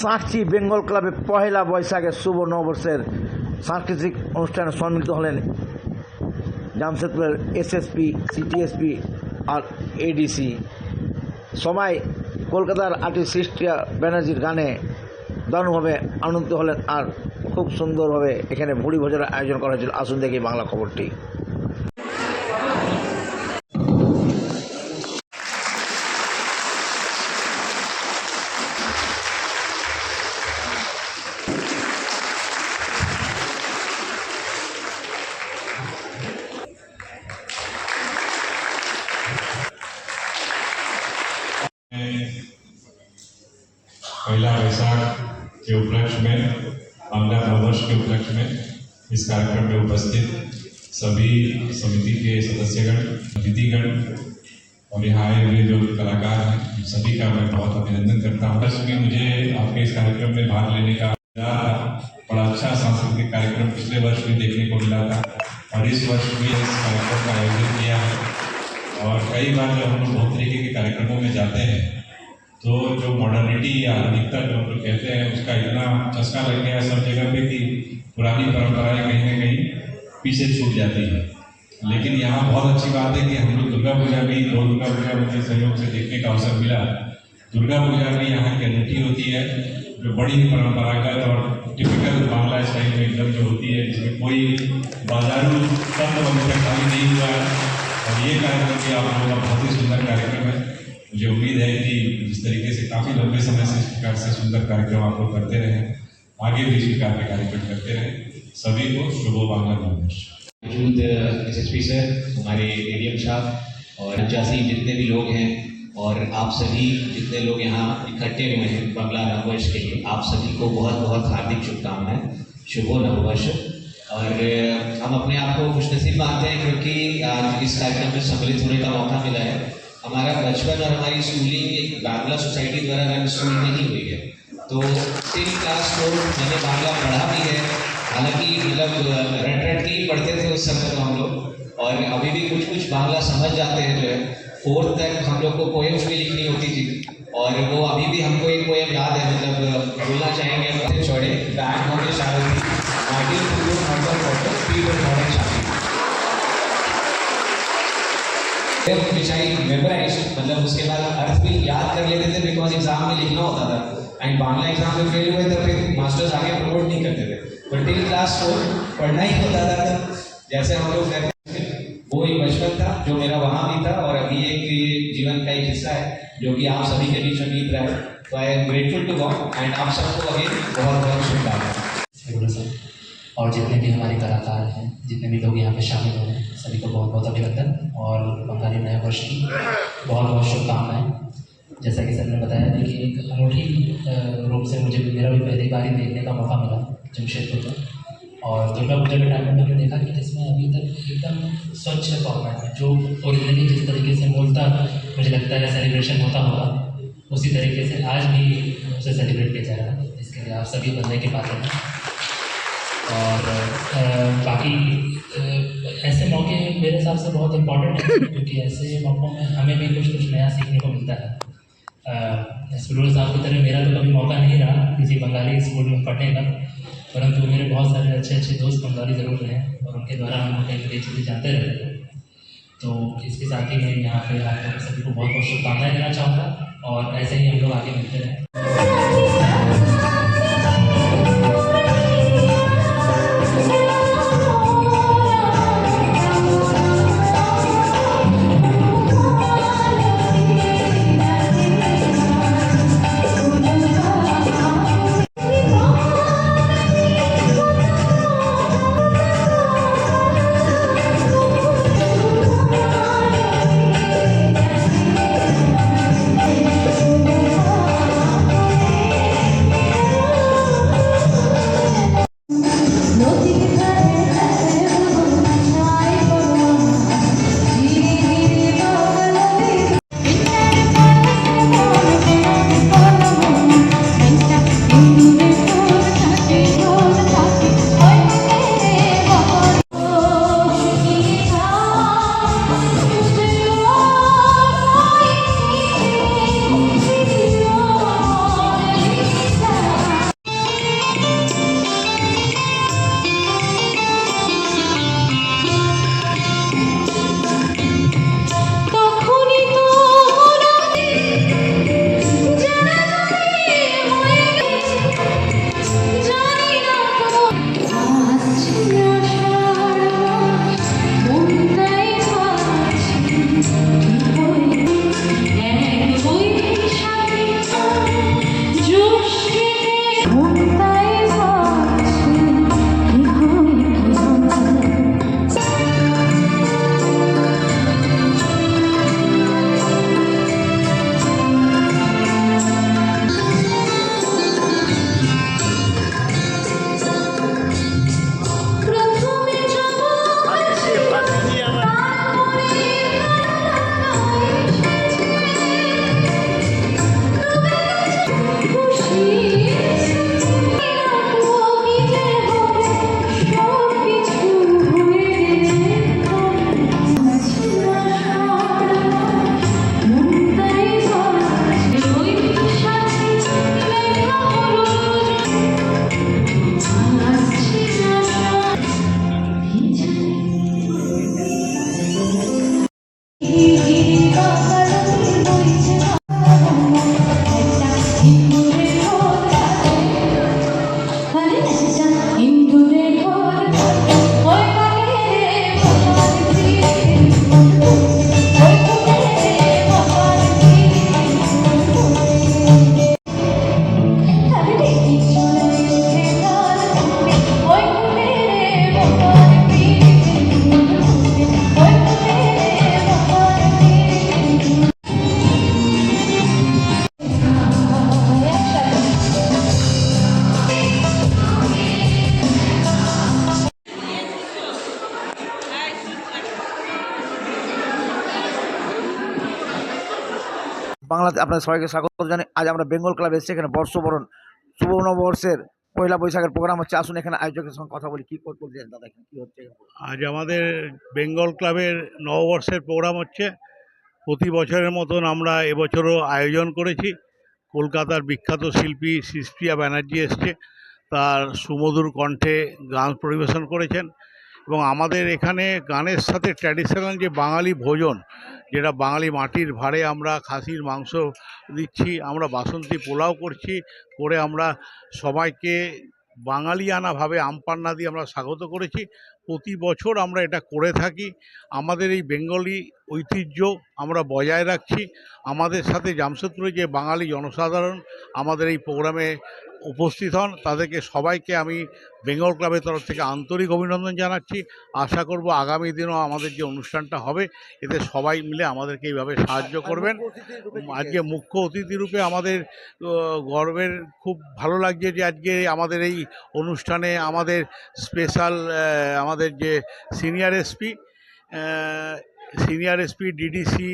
সাঁকচি বেঙ্গল ক্লাবে পহেলা বৈশাখের শুভ নববর্ষের সাংস্কৃতিক অনুষ্ঠানে সম্মিলিত হলেন জামশেদপুরের এসএসপি, সিটিএসপি আর এডিসি। সবাই কলকাতার আর্টিস্ট সৃষ্টিয়া ব্যানার্জির গানে দারুণভাবে আনন্দিত হলেন আর খুব সুন্দরভাবে এখানে ভুড়ি ভোজনের আয়োজন করা হয়েছিল। আসুন দেখি বাংলা খবরটি। पहला वैशाख के उपलक्ष्य में बांग्ला नववर्ष के उपलक्ष्य में इस कार्यक्रम में उपस्थित सभी समिति के सदस्यगण, अतिथिगण और यहाँ आए हुए जो कलाकार हैं सभी का मैं बहुत अभिनंदन करता हूँ वर्ष में मुझे आपके इस कार्यक्रम में भाग लेने का मिला था। बड़ा अच्छा सांस्कृतिक कार्यक्रम पिछले वर्ष भी देखने को मिला था और इस वर्ष भी इस कार्यक्रम का आयोजन किया है और कई बार जब हम लोग बहुत तरीके के कार्यक्रमों में जाते हैं तो जो मॉडर्निटी या आधुनिकता जो हम लोग कहते हैं, उसका इतना चस्का लग गया सब जगह पे कि पुरानी परंपराएँ कहीं ना कहीं पीछे छूट जाती है। लेकिन यहाँ बहुत अच्छी बात है कि हम लोग दुर्गा पूजा भी, दो दुर्गा पूजा मुझे सहयोग से देखने का अवसर मिला। दुर्गा पूजा भी यहाँ की अनूठी होती है, जो बड़ी परंपरागत और टिपिकल बांग्ला स्टाइल में एकदम जो होती है, जिसमें कोई बाजारू तत्व खाली नहीं हुआ है। और ये कार्यक्रम भी आप लोगों का बहुत ही सुंदर कार्यक्रम है। मुझे उम्मीद है कि जिस तरीके से काफ़ी लंबे समय से इस प्रकार से सुंदर कार्यक्रम आप लोग करते रहे, आगे भी इस प्रकार के कार्यक्रम करते रहे। सभी को शुभ बांग्ला नववर्ष मौजूद एस एस पी सर, हमारे एडीएम साहब और पंचासी जितने भी लोग हैं और आप सभी जितने लोग यहाँ इकट्ठे हुए हैं बांग्ला नववर्ष के लिए, आप सभी को बहुत बहुत हार्दिक शुभकामनाएँ। शुभ नववर्ष। और हम अपने आप को खुशनसीब मानते हैं क्योंकि आज इस कार्यक्रम में सम्मिलित होने का मौका मिला है। हमारा बचपन और हमारी स्कूलिंग एक बांग्ला सोसाइटी द्वारा रन स्कूल में ही हुई है। तो टिल क्लास फोर मैंने बांग्ला पढ़ा भी है। हालाँकि मतलब रट रट के ही पढ़ते थे उस समय तो हम लोग। और अभी भी कुछ कुछ बांग्ला समझ जाते हैं जो है। फोर्थ तक हम लोग को पोएम्स भी लिखनी होती थी। और वो अभी भी हमको एक पोएम याद है मतलब बोलना चाहेंगे छोड़े बैग होंगे मर्दर फ़ोटो शादी मतलब उसके बाद अर्थ भी याद कर लेते थे बिकॉज़ एग्ज़ाम में लिखना होता था। एंड बांग्ला एग्ज़ाम में फेल हुए तो फिर मास्टर्स आगे प्रमोट नहीं करते थे। पर टिल क्लास फोर पढ़ना ही होता था। जैसे हम लोग करते थे, वो एक बचपन था जो मेरा वहाँ भी था और अभी एक जीवन का एक हिस्सा है, जो कि आप सभी के बीच में बीत रहा है। तो I am grateful to God and आप सबको अभी बहुत बहुत शुभकामनाएँ। और जितने भी हमारे कलाकार हैं, जितने भी लोग यहाँ पे शामिल हुए हैं, सभी को बहुत बहुत अभिनंदन और बंगाली नए वर्ष की बहुत बहुत शुभकामनाएँ। जैसा कि सर ने बताया देखिए एक अनूठी रूप से मुझे, मेरा भी पहली बार ही देखने का मौका मिला जमशेदपुर में। और दुर्गा पूजा के टाइम में मैंने देखा कि जिसमें अभी तक एकदम स्वच्छ फॉर्मेट में जो ओरिजिनली जिस तरीके से मूलतः मुझे लगता है सेलिब्रेशन होता होगा, उसी तरीके से आज भी उसे सेलिब्रेट किया जा रहा है इसके लिए आप सभी बंदे के पात्र हैं और बाकी ऐसे मौके मेरे हिसाब से बहुत इम्पोर्टेंट है, क्योंकि ऐसे मौक़ों में हमें भी कुछ कुछ नया सीखने को मिलता है। स्कूल साहब की तरह मेरा तो कभी मौका नहीं रहा, किसी बंगाली स्कूल में पढ़ने का, परंतु मेरे बहुत सारे अच्छे अच्छे दोस्त बंगाली ज़रूर रहे और उनके द्वारा हम कई कई चीज़ें जानते रहे। तो इसके साथ ही मैं यहाँ पे आप सभी को बहुत बहुत शुभकामनाएँ देना चाहूँगा, और ऐसे ही हम लोग आगे मिलते रहें। বাংলাতে আপনাদের সবাইকে স্বাগত জানাই। আজ আমরা বেঙ্গল ক্লাব এসেছি, এখানে বর্ষবরণ শুভ নববর্ষের পয়লা বৈশাখের প্রোগ্রাম হচ্ছে। আসুন এখানে আয়োজকের সঙ্গে কথা বলি, কী বলছেন দাদা কি হচ্ছে আজ আমাদের বেঙ্গল ক্লাবের নববর্ষের প্রোগ্রাম হচ্ছে। প্রতি বছরের মতন আমরা এবছরও আয়োজন করেছি। কলকাতার বিখ্যাত শিল্পী সৃষ্টিয়া ব্যানার্জি এসছে। তার সুমধুর কণ্ঠে গান পরিবেশন করেছেন। এবং আমাদের এখানে গানের সাথে ট্র্যাডিশনাল যে বাঙালি ভোজন, যেটা বাঙালি মাটির ভাড়ে আমরা খাসির মাংস দিচ্ছি, আমরা বাসন্তী পোলাও করছি, করে আমরা সবাইকে বাঙালিয়ানাভাবে আমপান্না দিয়ে আমরা স্বাগত করেছি। প্রতি বছর আমরা এটা করে থাকি। আমাদের এই বেঙ্গলি ঐতিহ্য আমরা বজায় রাখছি। আমাদের সাথে জামশেদপুরে যে বাঙালি জনসাধারণ, আমাদের এই প্রোগ্রামে উপস্থিত হন। তাদেরকে সবাইকে আমি বেঙ্গল ক্লাবের তরফ থেকে আন্তরিক অভিনন্দন জানাচ্ছি। আশা করব আগামী দিনও আমাদের যে অনুষ্ঠানটা হবে, এতে সবাই মিলে আমাদেরকে এইভাবে সাহায্য করবেন। আজকে মুখ্য অতিথি রূপে আমাদের গর্বের খুব ভালো লাগছে যে আজকে আমাদের এই অনুষ্ঠানে আমাদের স্পেশাল আমাদের যে senior SP senior SP, DDC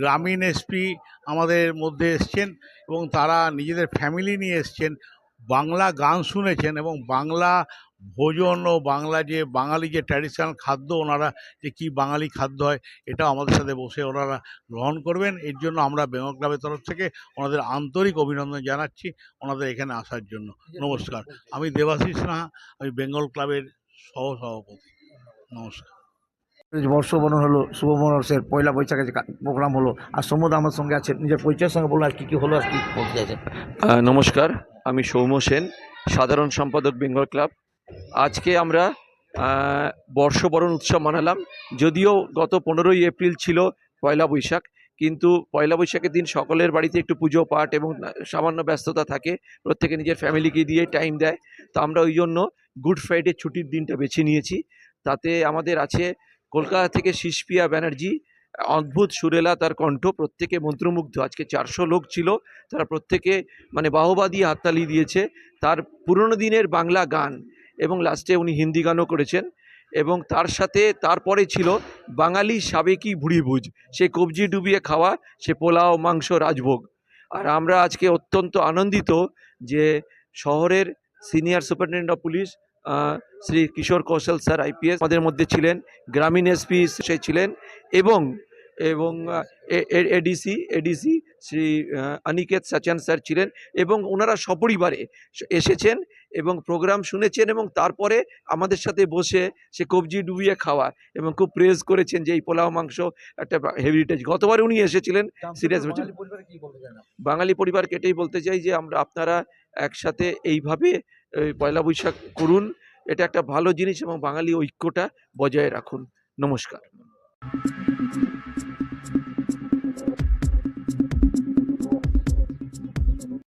গ্রামীণ এসপি আমাদের মধ্যে এসছেন এবং তারা নিজেদের ফ্যামিলি নিয়ে এসছেন। বাংলা গান শুনেছেন এবং বাংলা ভোজন ও বাংলা যে বাঙালি যে ট্র্যাডিশনাল খাদ্য, ওনারা যে কী বাঙালি খাদ্য হয়, এটাও আমাদের সাথে বসে ওনারা গ্রহণ করবেন। এর জন্য আমরা বেঙ্গল ক্লাবের তরফ থেকে ওনাদের আন্তরিক অভিনন্দন জানাচ্ছি ওনাদের এখানে আসার জন্য। নমস্কার। আমি দেবাশিস সাহা আমি বেঙ্গল ক্লাবের সহ সভাপতি নমস্কার। বর্ষবরণ হলো শুভ নববর্ষের পয়লা বৈশাখের যে প্রোগ্রাম হলো, আর সমুদ আমার সঙ্গে আছে, নিজের পরিচয়ের সঙ্গে বলুন, আর কী কী হলো, আর কি বলতে চাইছেন? নমস্কার, আমি সৌম্য সেন, সাধারণ সম্পাদক বেঙ্গল ক্লাব। আজকে আমরা বর্ষবরণ উৎসব মানালাম, যদিও গত পনেরোই এপ্রিল ছিল পয়লা বৈশাখ, কিন্তু পয়লা বৈশাখের দিন সকলের বাড়িতে একটু পুজো পাঠ এবং সামান্য ব্যস্ততা থাকে, প্রত্যেকে নিজের ফ্যামিলিকে দিয়ে টাইম দেয়। তো আমরা ওই জন্য গুড ফ্রাইডে ছুটির দিনটা বেছে নিয়েছি। তাতে আমাদের আছে কলকাতা থেকে শিশপিয়া ব্যানার্জি, অদ্ভুত সুরেলা, তার কণ্ঠ প্রত্যেকে মন্ত্রমুগ্ধ। আজকে চারশো লোক ছিল, তারা প্রত্যেকে মানে বাহবা দিয়ে হাততালি দিয়েছে। তার পুরনো দিনের বাংলা গান এবং লাস্টে উনি হিন্দি গানও করেছেন এবং তার সাথে তারপরে ছিল বাঙালি সাবেকি ভুড়িভুজ সে কবজি ডুবিয়ে খাওয়া, সে পোলাও, মাংস, রাজভোগ। আর আমরা আজকে অত্যন্ত আনন্দিত যে শহরের senior superintendent of police Shri Kishore Kaushal sir IPS আমাদের মধ্যে ছিলেন গ্রামীণ এসপি সে ছিলেন এবং এবং ADC ADC Shri Aniket Sachan sir ছিলেন এবং ওনারা সপরিবারে এসেছেন এবং প্রোগ্রাম শুনেছেন এবং তারপরে আমাদের সাথে বসে সে কবজি ডুবিয়ে খাওয়া এবং খুব প্রেজ করেছেন যে এই পোলাও মাংস একটা হেরিটেজ গতবার উনি এসেছিলেন সিরিয়াস? বাঙালি পরিবারে কি বলতে পরিবারকে এটাই বলতে চাই যে আমরা আপনারা একসাথে এইভাবে এই পয়লা বৈশাখ করুন। এটা একটা ভালো জিনিস এবং বাঙালি ঐক্যটা বজায় রাখুন। নমস্কার।